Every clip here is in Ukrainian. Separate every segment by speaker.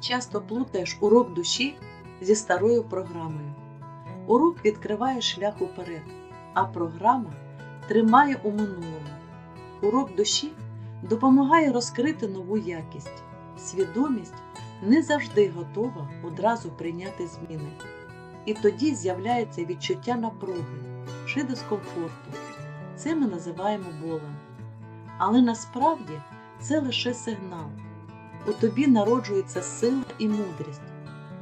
Speaker 1: часто плутаєш урок душі зі старою програмою. Урок відкриває шлях уперед, а програма тримає у минулому. Урок душі допомагає розкрити нову якість. Свідомість не завжди готова одразу прийняти зміни. І тоді з'являється відчуття напруги чи дискомфорту. Це ми називаємо болем. Але насправді це лише сигнал. У тобі народжується сила і мудрість.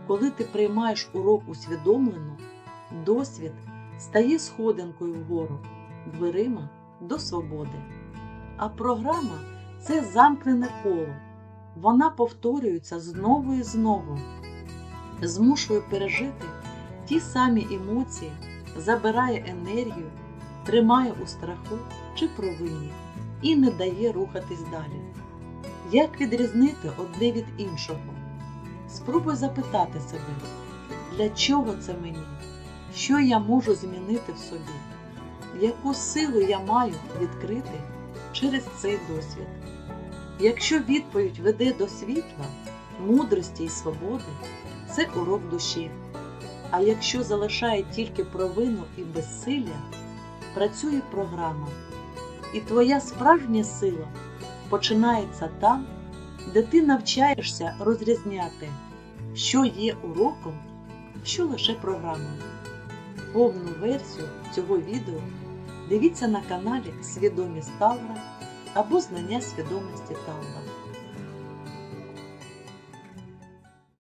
Speaker 1: Коли ти приймаєш урок усвідомлено, досвід стає сходинкою вгору, дверима до свободи. А програма це замкнене коло. Вона повторюється знову і знову, змушує пережити ті самі емоції, забирає енергію, тримає у страху чи провині і не дає рухатись далі. Як відрізнити одне від іншого? Спробуй запитати себе, для чого це мені? Що я можу змінити в собі? Яку силу я маю відкрити через цей досвід? Якщо відповідь веде до світла, мудрості і свободи, це урок душі. А якщо залишає тільки провину і безсилля, працює програма. І твоя справжня сила починається там, де ти навчаєшся розрізняти, що є уроком, що лише програмою. Повну версію цього відео дивіться на каналі Свідомість Тавра або Знання свідомості Тавра.